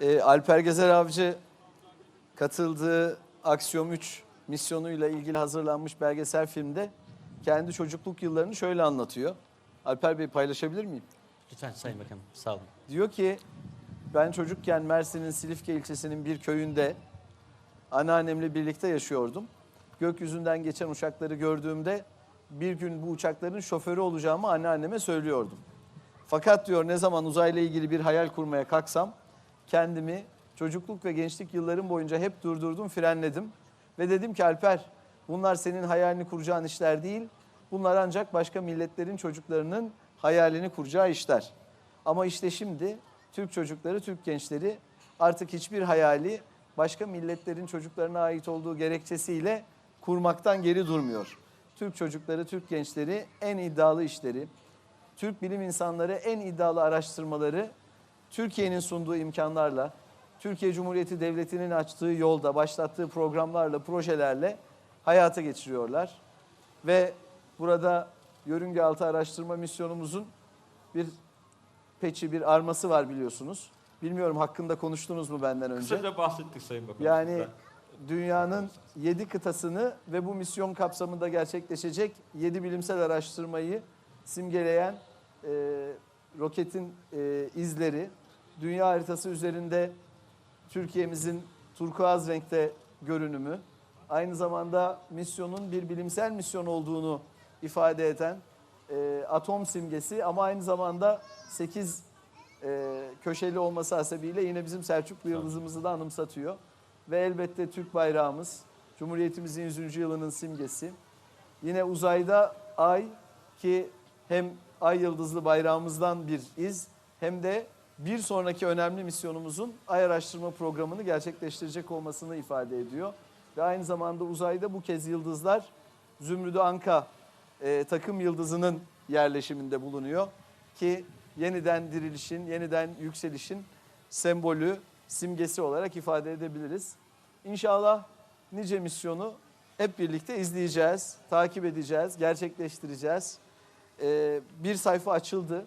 Ee, Alper Gezer Avcı katıldığı Aksiyon 3 misyonuyla ilgili hazırlanmış belgesel filmde kendi çocukluk yıllarını şöyle anlatıyor. Alper Bey paylaşabilir miyim? Lütfen Sayın Bakanım sağ olun. Diyor ki ben çocukken Mersin'in Silifke ilçesinin bir köyünde anneannemle birlikte yaşıyordum. Gökyüzünden geçen uçakları gördüğümde bir gün bu uçakların şoförü olacağımı anneanneme söylüyordum. Fakat diyor ne zaman uzayla ilgili bir hayal kurmaya kalksam kendimi çocukluk ve gençlik yıllarım boyunca hep durdurdum, frenledim. Ve dedim ki Alper bunlar senin hayalini kuracağın işler değil. Bunlar ancak başka milletlerin çocuklarının hayalini kuracağı işler. Ama işte şimdi Türk çocukları, Türk gençleri artık hiçbir hayali başka milletlerin çocuklarına ait olduğu gerekçesiyle kurmaktan geri durmuyor. Türk çocukları, Türk gençleri en iddialı işleri, Türk bilim insanları en iddialı araştırmaları Türkiye'nin sunduğu imkanlarla, Türkiye Cumhuriyeti Devleti'nin açtığı yolda, başlattığı programlarla, projelerle hayata geçiriyorlar. Ve burada yörünge altı araştırma misyonumuzun bir peçi, bir arması var biliyorsunuz. Bilmiyorum hakkında konuştunuz mu benden önce? Kısaca bahsettik Sayın Bakanım. Yani Ben- dünyanın 7 kıtasını ve bu misyon kapsamında gerçekleşecek 7 bilimsel araştırmayı simgeleyen e, roketin e, izleri, dünya haritası üzerinde Türkiye'mizin turkuaz renkte görünümü, aynı zamanda misyonun bir bilimsel misyon olduğunu ifade eden e, atom simgesi ama aynı zamanda 8 e, köşeli olması hasebiyle yine bizim Selçuklu yıldızımızı da anımsatıyor. Ve elbette Türk bayrağımız, Cumhuriyetimizin 100. yılının simgesi. Yine uzayda ay ki hem ay yıldızlı bayrağımızdan bir iz hem de bir sonraki önemli misyonumuzun ay araştırma programını gerçekleştirecek olmasını ifade ediyor. Ve aynı zamanda uzayda bu kez yıldızlar Zümrüdü Anka e, takım yıldızının yerleşiminde bulunuyor. Ki yeniden dirilişin, yeniden yükselişin sembolü, simgesi olarak ifade edebiliriz. İnşallah nice misyonu hep birlikte izleyeceğiz, takip edeceğiz, gerçekleştireceğiz. Ee, bir sayfa açıldı.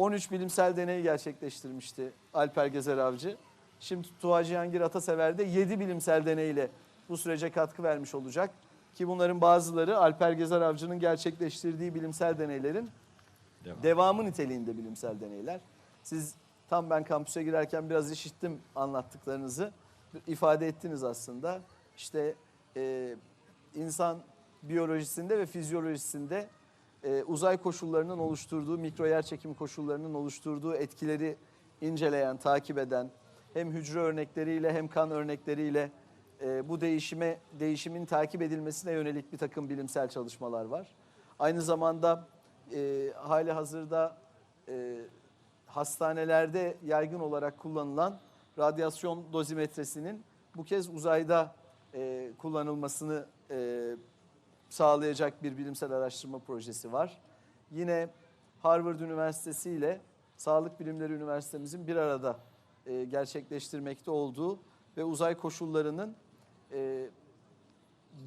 13 bilimsel deney gerçekleştirmişti Alper Gezer Avcı. Şimdi Tuğha Cihangir Atasever de 7 bilimsel deneyle bu sürece katkı vermiş olacak. Ki bunların bazıları Alper Gezer Avcı'nın gerçekleştirdiği bilimsel deneylerin Devam. devamı niteliğinde bilimsel deneyler. Siz tam ben kampüse girerken biraz işittim anlattıklarınızı. ifade ettiniz aslında. İşte e, insan biyolojisinde ve fizyolojisinde e, uzay koşullarının oluşturduğu, mikro yer çekim koşullarının oluşturduğu etkileri inceleyen, takip eden, hem hücre örnekleriyle hem kan örnekleriyle e, bu değişime değişimin takip edilmesine yönelik bir takım bilimsel çalışmalar var. Aynı zamanda e, hali hazırda e, hastanelerde yaygın olarak kullanılan radyasyon dozimetresinin bu kez uzayda e, kullanılmasını e, sağlayacak bir bilimsel araştırma projesi var. Yine Harvard Üniversitesi ile Sağlık Bilimleri Üniversitemizin bir arada e, gerçekleştirmekte olduğu ve uzay koşullarının e,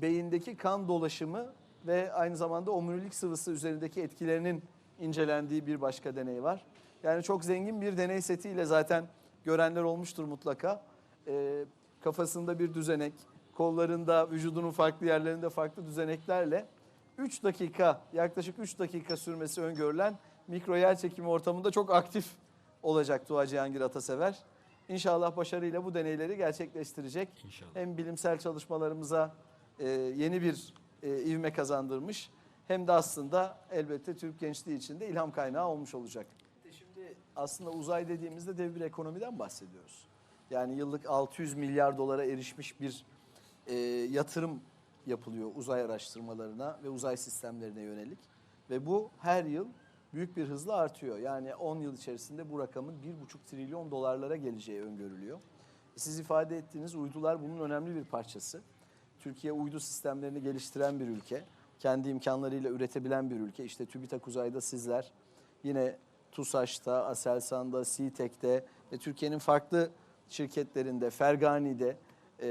beyindeki kan dolaşımı ve aynı zamanda omurilik sıvısı üzerindeki etkilerinin incelendiği bir başka deney var. Yani çok zengin bir deney setiyle zaten görenler olmuştur mutlaka. Ee, kafasında bir düzenek, kollarında, vücudunun farklı yerlerinde farklı düzeneklerle 3 dakika, yaklaşık 3 dakika sürmesi öngörülen mikro yer çekimi ortamında çok aktif olacak Tuğha Cihangir Atasever. İnşallah başarıyla bu deneyleri gerçekleştirecek İnşallah. hem bilimsel çalışmalarımıza e, yeni bir e, ivme kazandırmış hem de aslında elbette Türk gençliği için de ilham kaynağı olmuş olacak. Şimdi aslında uzay dediğimizde dev bir ekonomiden bahsediyoruz. Yani yıllık 600 milyar dolara erişmiş bir e, yatırım yapılıyor uzay araştırmalarına ve uzay sistemlerine yönelik. Ve bu her yıl büyük bir hızla artıyor. Yani 10 yıl içerisinde bu rakamın 1,5 trilyon dolarlara geleceği öngörülüyor. Siz ifade ettiğiniz uydular bunun önemli bir parçası. Türkiye uydu sistemlerini geliştiren bir ülke. Kendi imkanlarıyla üretebilen bir ülke. İşte TÜBİTAK Uzay'da sizler, yine TUSAŞ'ta, Aselsan'da, SeaTech'te ve Türkiye'nin farklı şirketlerinde, Fergani'de, e,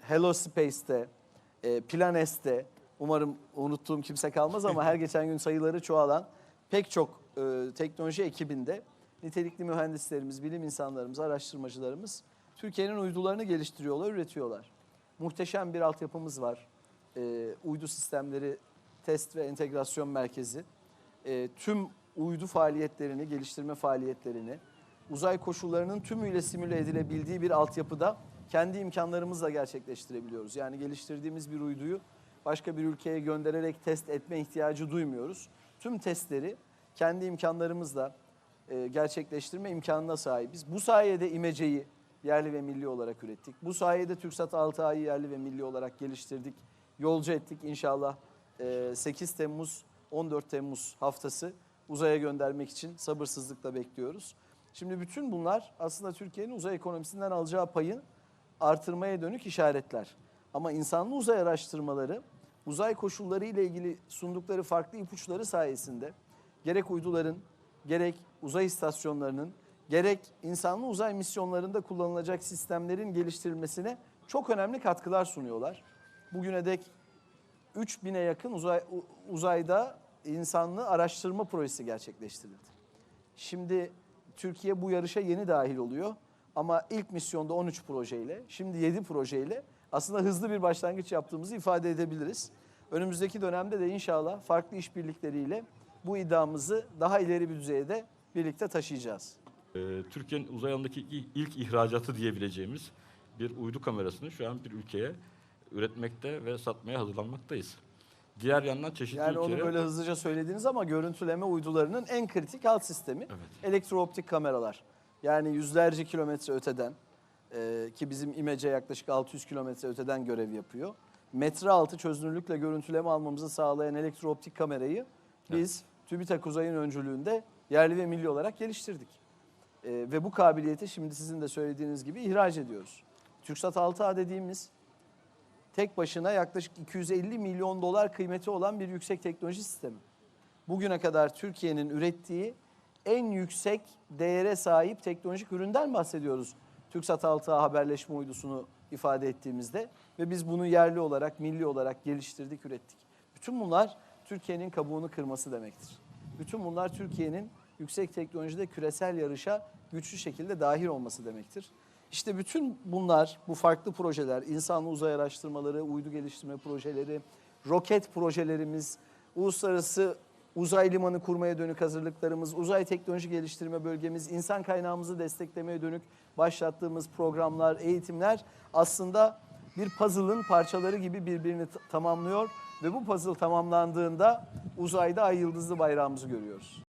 Hello Space'te, e, Planes'te, umarım unuttuğum kimse kalmaz ama her geçen gün sayıları çoğalan pek çok e, teknoloji ekibinde nitelikli mühendislerimiz, bilim insanlarımız, araştırmacılarımız Türkiye'nin uydularını geliştiriyorlar, üretiyorlar. Muhteşem bir altyapımız var. Ee, uydu sistemleri test ve entegrasyon merkezi. Ee, tüm uydu faaliyetlerini, geliştirme faaliyetlerini, uzay koşullarının tümüyle simüle edilebildiği bir altyapıda kendi imkanlarımızla gerçekleştirebiliyoruz. Yani geliştirdiğimiz bir uyduyu başka bir ülkeye göndererek test etme ihtiyacı duymuyoruz. Tüm testleri kendi imkanlarımızla e, gerçekleştirme imkanına sahibiz. Bu sayede İmece'yi yerli ve milli olarak ürettik. Bu sayede TürkSat 6A'yı yerli ve milli olarak geliştirdik. Yolcu ettik inşallah e, 8 Temmuz 14 Temmuz haftası uzaya göndermek için sabırsızlıkla bekliyoruz. Şimdi bütün bunlar aslında Türkiye'nin uzay ekonomisinden alacağı payı artırmaya dönük işaretler. Ama insanlı uzay araştırmaları uzay koşulları ile ilgili sundukları farklı ipuçları sayesinde gerek uyduların, gerek uzay istasyonlarının, gerek insanlı uzay misyonlarında kullanılacak sistemlerin geliştirilmesine çok önemli katkılar sunuyorlar. Bugüne dek 3000'e yakın uzay, uzayda insanlı araştırma projesi gerçekleştirildi. Şimdi Türkiye bu yarışa yeni dahil oluyor. Ama ilk misyonda 13 projeyle, şimdi 7 projeyle aslında hızlı bir başlangıç yaptığımızı ifade edebiliriz. Önümüzdeki dönemde de inşallah farklı işbirlikleriyle bu iddiamızı daha ileri bir düzeye de birlikte taşıyacağız. Ee, Türkiye'nin uzay alanındaki ilk ihracatı diyebileceğimiz bir uydu kamerasını şu an bir ülkeye üretmekte ve satmaya hazırlanmaktayız. Diğer yandan çeşitli Yani onu ülkelere... böyle hızlıca söylediniz ama görüntüleme uydularının en kritik alt sistemi Evet. elektrooptik kameralar. Yani yüzlerce kilometre öteden e, ki bizim İmece yaklaşık 600 kilometre öteden görev yapıyor. Metre altı çözünürlükle görüntüleme almamızı sağlayan elektrooptik kamerayı biz TÜBİTAK Uzay'ın öncülüğünde yerli ve milli olarak geliştirdik. E, ve bu kabiliyeti şimdi sizin de söylediğiniz gibi ihraç ediyoruz. TürkSat 6A dediğimiz tek başına yaklaşık 250 milyon dolar kıymeti olan bir yüksek teknoloji sistemi. Bugüne kadar Türkiye'nin ürettiği en yüksek değere sahip teknolojik üründen bahsediyoruz. TürkSat 6A haberleşme uydusunu ifade ettiğimizde ve biz bunu yerli olarak, milli olarak geliştirdik, ürettik. Bütün bunlar Türkiye'nin kabuğunu kırması demektir. Bütün bunlar Türkiye'nin yüksek teknolojide küresel yarışa güçlü şekilde dahil olması demektir. İşte bütün bunlar, bu farklı projeler, insanlı uzay araştırmaları, uydu geliştirme projeleri, roket projelerimiz, uluslararası uzay limanı kurmaya dönük hazırlıklarımız, uzay teknoloji geliştirme bölgemiz, insan kaynağımızı desteklemeye dönük başlattığımız programlar, eğitimler aslında bir puzzle'ın parçaları gibi birbirini tamamlıyor ve bu puzzle tamamlandığında uzayda ay yıldızlı bayrağımızı görüyoruz.